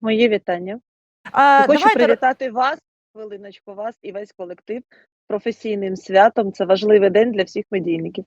Моє вітання. А, хочу давайте... привітати вас, хвилиночку, вас і весь колектив професійним святом. Це важливий день для всіх медійників.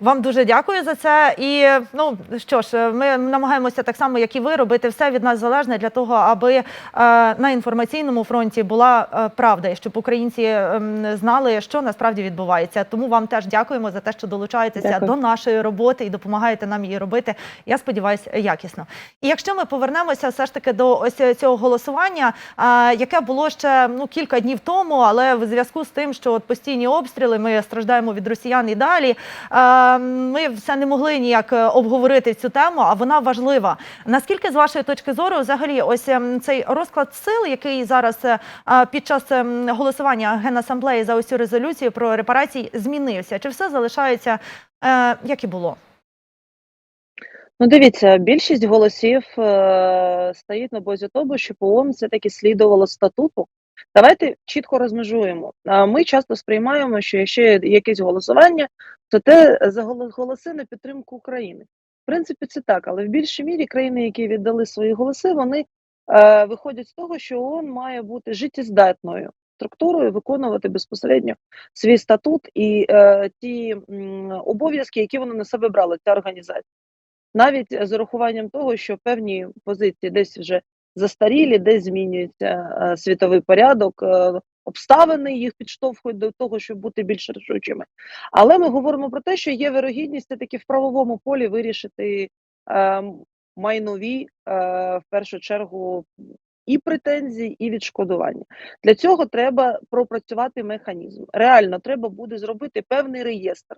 Вам дуже дякую за це. І ну що ж, ми намагаємося так само, як і ви, робити все від нас залежне для того, аби е, на інформаційному фронті була е, правда, і щоб українці е, знали, що насправді відбувається. Тому вам теж дякуємо за те, що долучаєтеся Дякую. до нашої роботи і допомагаєте нам її робити. Я сподіваюся, якісно. І якщо ми повернемося все ж таки до ось цього голосування, е, яке було ще ну кілька днів тому, але в зв'язку з тим, що от постійні обстріли, ми страждаємо від росіян і далі. Е, ми все не могли ніяк е, обговорити цю тему, а вона важлива. Наскільки з вашої точки зору, взагалі, ось ем, цей розклад сил, який зараз е, під час ем, голосування генасамблеї за цю резолюцію про репарації змінився? Чи все залишається е, як і було? Ну, дивіться, більшість голосів е, стоїть на бозі того, що ООН все-таки слідувало статуту. Давайте чітко розмежуємо. Ми часто сприймаємо, що якщо є якесь голосування, то те за голоси на підтримку України. В принципі, це так, але в більшій мірі країни, які віддали свої голоси, вони е, виходять з того, що ООН має бути життєздатною структурою, виконувати безпосередньо свій статут і е, ті обов'язки, які вона на себе брала, ця організація. Навіть з урахуванням того, що певні позиції десь вже застарілі, десь змінюється е, світовий порядок, е, обставини їх підштовхують до того, щоб бути більш рішучими. Але ми говоримо про те, що є вирогідність таки в правовому полі вирішити е, майнові в першу чергу і претензії, і відшкодування. Для цього треба пропрацювати механізм. Реально, треба буде зробити певний реєстр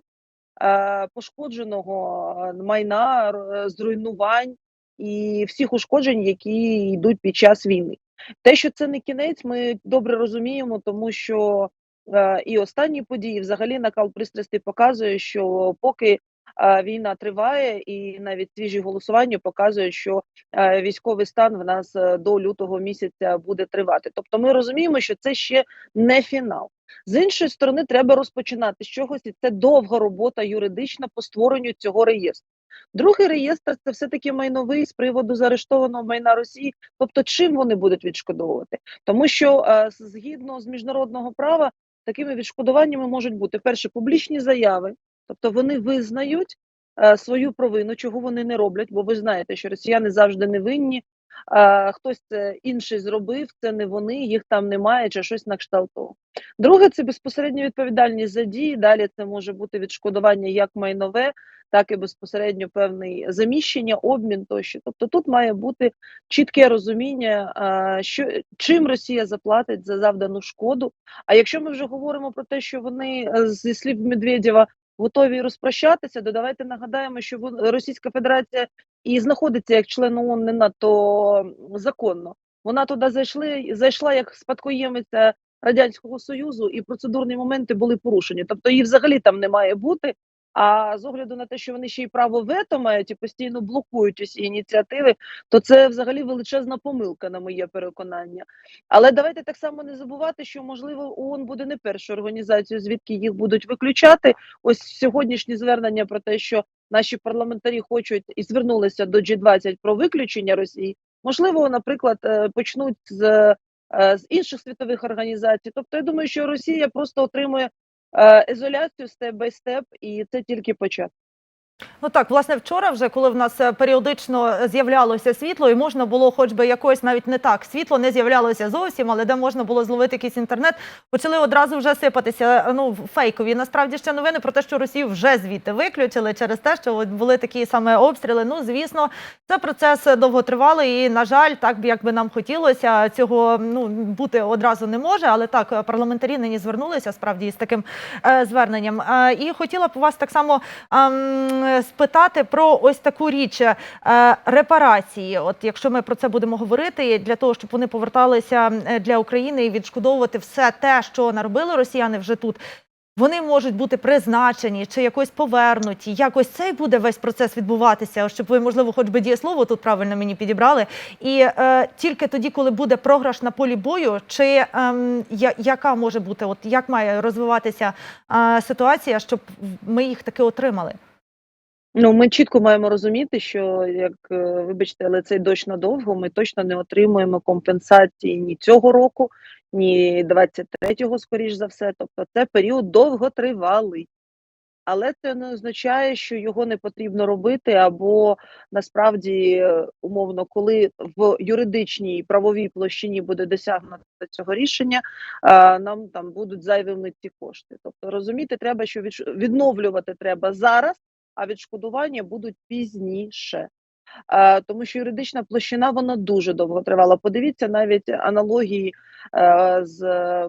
е, пошкодженого майна, зруйнувань і всіх ушкоджень, які йдуть під час війни. Те, що це не кінець, ми добре розуміємо, тому що е, і останні події, взагалі, накал пристрастей показує, що поки е, війна триває, і навіть свіжі голосування показують, що е, військовий стан в нас е, до лютого місяця буде тривати. Тобто, ми розуміємо, що це ще не фінал. З іншої сторони, треба розпочинати з чогось, і це довга робота юридична по створенню цього реєстру. Другий реєстр це все-таки майновий з приводу заарештованого майна Росії. Тобто, чим вони будуть відшкодовувати? Тому що е, згідно з міжнародного права, такими відшкодуваннями можуть бути перше публічні заяви, тобто вони визнають е, свою провину, чого вони не роблять, бо ви знаєте, що росіяни завжди не винні. Е, хтось це інший зробив, це не вони, їх там немає, чи щось на кшталт. Друге, це безпосередньо відповідальність за дії. Далі це може бути відшкодування як майнове, так і безпосередньо певний заміщення, обмін тощо. Тобто тут має бути чітке розуміння, а, що чим Росія заплатить за завдану шкоду. А якщо ми вже говоримо про те, що вони е, зі слів Медведєва готові розпрощатися, то давайте нагадаємо, що Російська Федерація і знаходиться як член ООН не надто законно. Вона туди зайшли, зайшла як спадкоємиця Радянського Союзу, і процедурні моменти були порушені. Тобто її взагалі там не має бути. А з огляду на те, що вони ще й право вето мають і постійно блокують усі ініціативи, то це взагалі величезна помилка, на моє переконання. Але давайте так само не забувати, що можливо ООН буде не першою організацією, звідки їх будуть виключати. Ось сьогоднішні звернення про те, що наші парламентарі хочуть і звернулися до G20 про виключення Росії. Можливо, наприклад, е, почнуть з, е, з інших світових організацій. Тобто, я думаю, що Росія просто отримує ізоляцію степ бай степ, і це тільки початок. Ну так, власне, вчора, вже коли в нас е, періодично з'являлося світло, і можна було, хоч би якось навіть не так, світло не з'являлося зовсім, але де можна було зловити якийсь інтернет, почали одразу вже сипатися е, ну фейкові. Насправді ще новини про те, що Росію вже звідти виключили через те, що були такі саме обстріли. Ну звісно, це процес довготривалий, і на жаль, так як би нам хотілося, цього ну бути одразу не може. Але так, е, парламентарі нині звернулися справді із таким е, зверненням. Е, і хотіла б вас так само. ем, спитати про ось таку річ е, репарації. От якщо ми про це будемо говорити, для того, щоб вони поверталися е, для України і відшкодовувати все те, що наробили росіяни вже тут. Вони можуть бути призначені чи якось повернуті. Якось цей буде весь процес відбуватися, щоб ви, можливо, хоч би дієслово тут правильно мені підібрали. І е, тільки тоді, коли буде програш на полі бою, чи я, яка може бути, от як має розвиватися е, ситуація, щоб ми їх таки отримали? Ну, ми чітко маємо розуміти, що як, е, вибачте, але цей дощ надовго, ми точно не отримуємо компенсації ні цього року, ні 23-го, скоріш за все. Тобто це період довготривалий. Але це не означає, що його не потрібно робити, або насправді, е, умовно, коли в юридичній правовій площині буде досягнуто цього рішення, нам там будуть зайвими ці кошти. Тобто розуміти треба, що відновлювати треба зараз, а відшкодування будуть пізніше. Е, тому що юридична площина вона дуже довго тривала. Подивіться, навіть аналогії е, з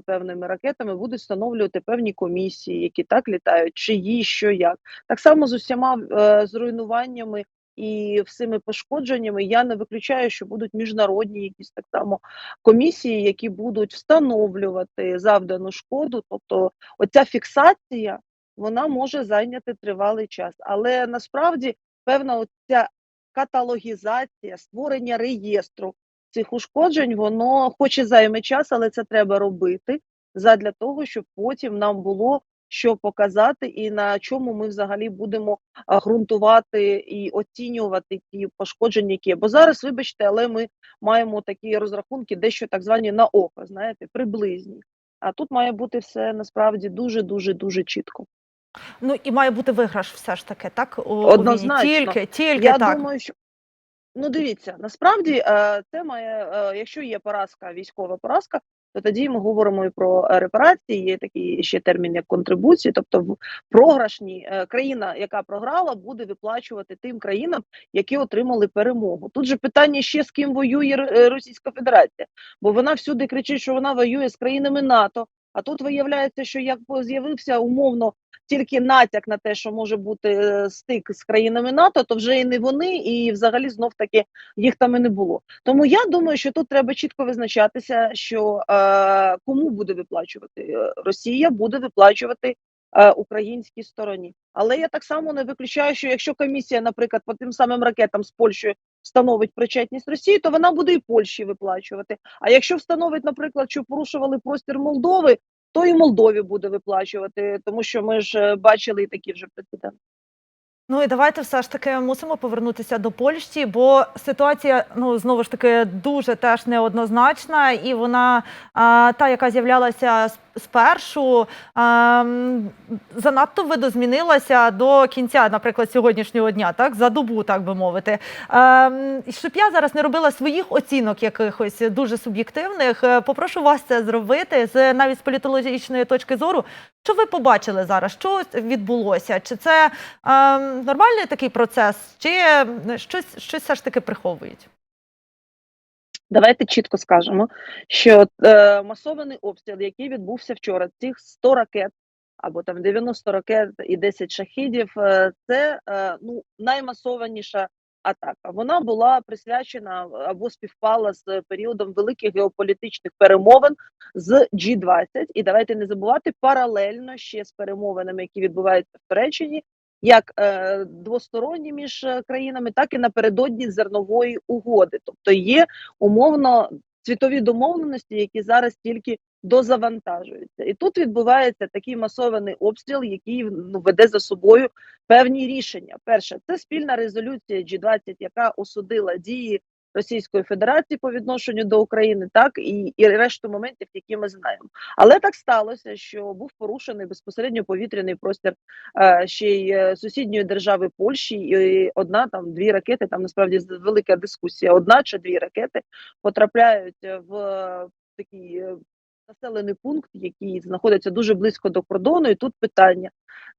певними ракетами будуть встановлювати певні комісії, які так літають, чиї, що як. Так само з усіма е, зруйнуваннями і всіми пошкодженнями. Я не виключаю, що будуть міжнародні якісь так само комісії, які будуть встановлювати завдану шкоду. Тобто, оця фіксація вона може зайняти тривалий час, але насправді певна оця каталогізація, створення реєстру цих ушкоджень, воно хоч і займе час, але це треба робити задля того, щоб потім нам було що показати, і на чому ми взагалі будемо ґрунтувати і оцінювати ті пошкодження, які є. Бо зараз, вибачте, але ми маємо такі розрахунки, дещо так звані на око, знаєте, приблизні. А тут має бути все насправді дуже дуже дуже чітко. Ну і має бути виграш все ж таки, так? У, у війні. Тільки, тільки Я так. думаю, що ну дивіться, насправді е, це має, е, якщо є поразка, військова поразка, то тоді ми говоримо і про е, репарації. Є такий ще термін як контрибуції, тобто в програшні країна, яка програла, буде виплачувати тим країнам, які отримали перемогу. Тут же питання ще з ким воює Російська Федерація, бо вона всюди кричить, що вона воює з країнами НАТО. А тут виявляється, що як з'явився умовно тільки натяк на те, що може бути е, стик з країнами НАТО, то вже і не вони, і взагалі знов таки їх там і не було. Тому я думаю, що тут треба чітко визначатися, що е, кому буде виплачувати Е, Росія, буде виплачувати е, українській стороні. Але я так само не виключаю, що якщо комісія, наприклад, по тим самим ракетам з Польщею встановить причетність Росії, то вона буде і Польщі виплачувати. А якщо встановить, наприклад, що порушували простір Молдови, то і Молдові буде виплачувати, тому що ми ж е, бачили і такі вже прецеденти. Ну і давайте все ж таки мусимо повернутися до Польщі, бо ситуація ну знову ж таки дуже теж неоднозначна, і вона а, та, яка з'являлася с- спершу, а, м, занадто видозмінилася до кінця, наприклад, сьогоднішнього дня, так за добу, так би мовити. А, м, і щоб я зараз не робила своїх оцінок якихось дуже суб'єктивних, е, попрошу вас це зробити з навіть з політологічної точки зору. Що ви побачили зараз? Що відбулося? Чи це е, нормальний такий процес, чи щось, щось все ж таки приховують? Давайте чітко скажемо, що е, масований обстріл, який відбувся вчора, цих 100 ракет або там 90 ракет і 10 шахідів, е, це е, ну наймасованіша атака. Вона була присвячена або співпала з періодом великих геополітичних перемовин з G20. І давайте не забувати паралельно ще з перемовинами, які відбуваються в Туреччині, як е, двосторонні між е, країнами, так і напередодні зернової угоди. Тобто є умовно світові домовленості, які зараз тільки дозавантажуються. І тут відбувається такий масований обстріл, який ну, веде за собою певні рішення. Перше, це спільна резолюція G20, яка осудила дії Російської Федерації по відношенню до України, так і, і решту моментів, які ми знаємо. Але так сталося, що був порушений безпосередньо повітряний простір е, ще й е, сусідньої держави Польщі, і одна там дві ракети. Там насправді велика дискусія. Одна чи дві ракети потрапляють в е, такий е, населений пункт, який знаходиться дуже близько до кордону. І тут питання: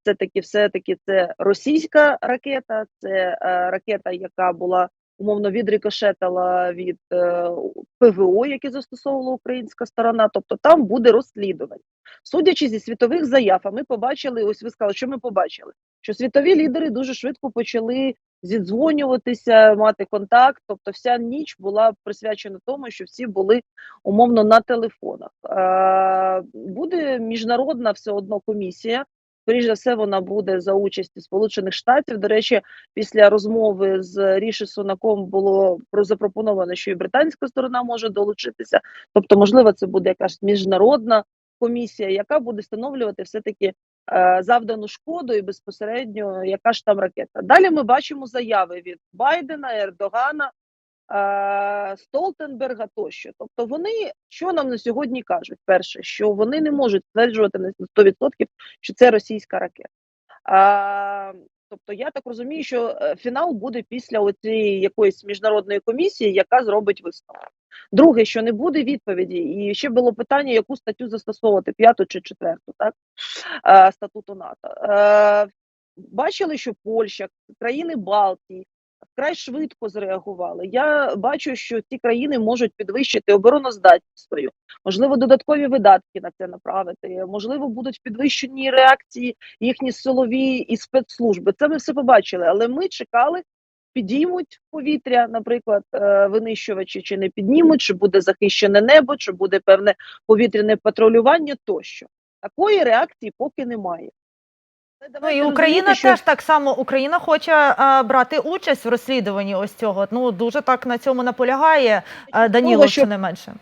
це таки, все таки це російська ракета, це е, ракета, яка була. Умовно відрикошетила від е, ПВО, яке застосовувала українська сторона, тобто там буде розслідування. Судячи зі світових заяв, а ми побачили, ось ви сказали, що ми побачили, що світові лідери дуже швидко почали зідзвонюватися, мати контакт. Тобто, вся ніч була присвячена тому, що всі були умовно на телефонах. Е, буде міжнародна все одно комісія. Скоріше за все, вона буде за участі Сполучених Штатів. До речі, після розмови з Ріші Сунаком було про запропоновано, що і британська сторона може долучитися. Тобто, можливо, це буде якась міжнародна комісія, яка буде встановлювати все таки е, завдану шкоду і безпосередньо яка ж там ракета. Далі ми бачимо заяви від Байдена, Ердогана, Столтенберга тощо. Тобто вони що нам на сьогодні кажуть? Перше, що вони не можуть стверджувати на 100%, що це російська ракета. А, тобто, я так розумію, що е, фінал буде після цієї якоїсь міжнародної комісії, яка зробить висновок. Друге, що не буде відповіді, і ще було питання, яку статтю застосовувати, п'яту чи четверту, так е, статуту НАТО. Е, бачили, що Польща, країни Балтії вкрай швидко зреагували. Я бачу, що ці країни можуть підвищити обороноздатність свою, можливо, додаткові видатки на це направити, можливо, будуть підвищені реакції їхні силові і спецслужби. Це ми все побачили, але ми чекали. Підіймуть повітря, наприклад, е, винищувачі, чи не піднімуть, чи буде захищене небо, чи буде певне повітряне патрулювання тощо. Такої реакції поки немає. Ну і Україна розуміти, що теж так само Україна хоче е, брати участь в розслідуванні ось цього. Ну дуже так на цьому наполягає Данілов, того, що не менше.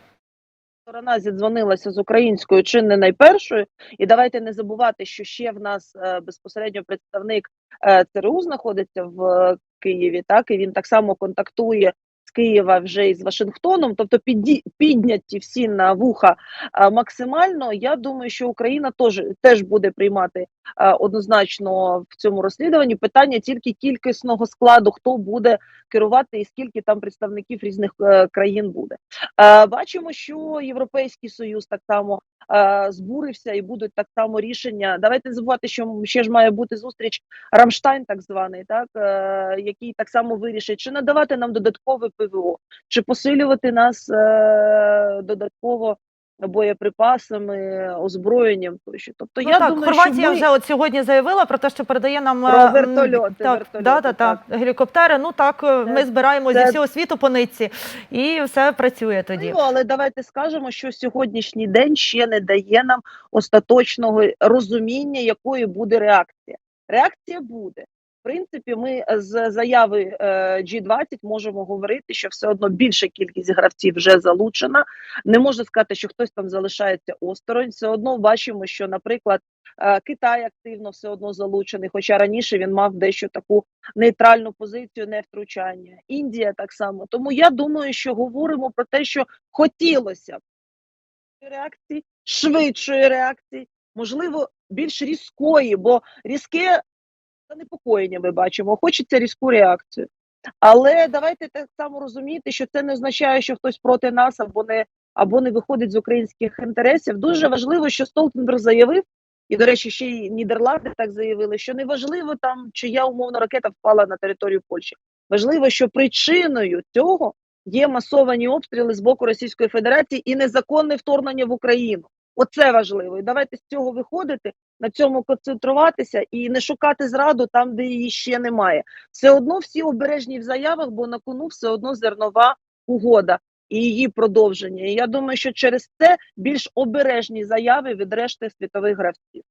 сторона зідзвонилася з українською чи не найпершою, і давайте не забувати, що ще в нас е, безпосередньо представник е, ЦРУ знаходиться в е, Києві. Так і він так само контактує Києва вже із Вашингтоном. Тобто підняті всі на вуха максимально. Я думаю, що Україна теж теж буде приймати однозначно в цьому розслідуванні питання тільки кількісного складу, хто буде керувати і скільки там представників різних е, країн буде. Бачимо, що Європейський Союз так само е, збурився і будуть так само рішення. Давайте забувати, що ще ж має бути зустріч Рамштайн, так званий, так е, який так само вирішить, чи надавати нам додаткове ПВО, чи посилювати нас е, додатково боєприпасами, озброєнням тощо. Тобто Ну я так, думаю, Хорватія що ми... вже от сьогодні заявила про те, що передає нам Про е, вертольоти, так, вертольоти, да, да, так. так, гелікоптери. Ну так, е, ми збираємо це- зі всього світу по нитці, і все працює тоді. Можливо, але давайте скажемо, що сьогоднішній день ще не дає нам остаточного розуміння, якою буде реакція. Реакція буде. Принципі, ми з заяви е, G20 можемо говорити, що все одно більша кількість гравців вже залучена. Не можна сказати, що хтось там залишається осторонь. Все одно бачимо, що, наприклад, е, Китай активно все одно залучений, хоча раніше він мав дещо таку нейтральну позицію не втручання. Індія так само. Тому я думаю, що говоримо про те, що хотілося б реакції, швидшої реакції, можливо, більш різкої, бо різке занепокоєння ми бачимо. Хочеться різку реакцію. Але давайте так само розуміти, що це не означає, що хтось проти нас або не або не виходить з українських інтересів. Дуже важливо, що Столтенберг заявив, і, до речі, ще й Нідерланди так заявили, що не важливо там, чия умовно ракета впала на територію Польщі. Важливо, що причиною цього є масовані обстріли з боку Російської Федерації і незаконне вторгнення в Україну. Оце важливо. І давайте з цього виходити, на цьому концентруватися і не шукати зраду там, де її ще немає. Все одно всі обережні в заявах, бо на кону все одно зернова угода і її продовження. І я думаю, що через це більш обережні заяви від решти світових гравців.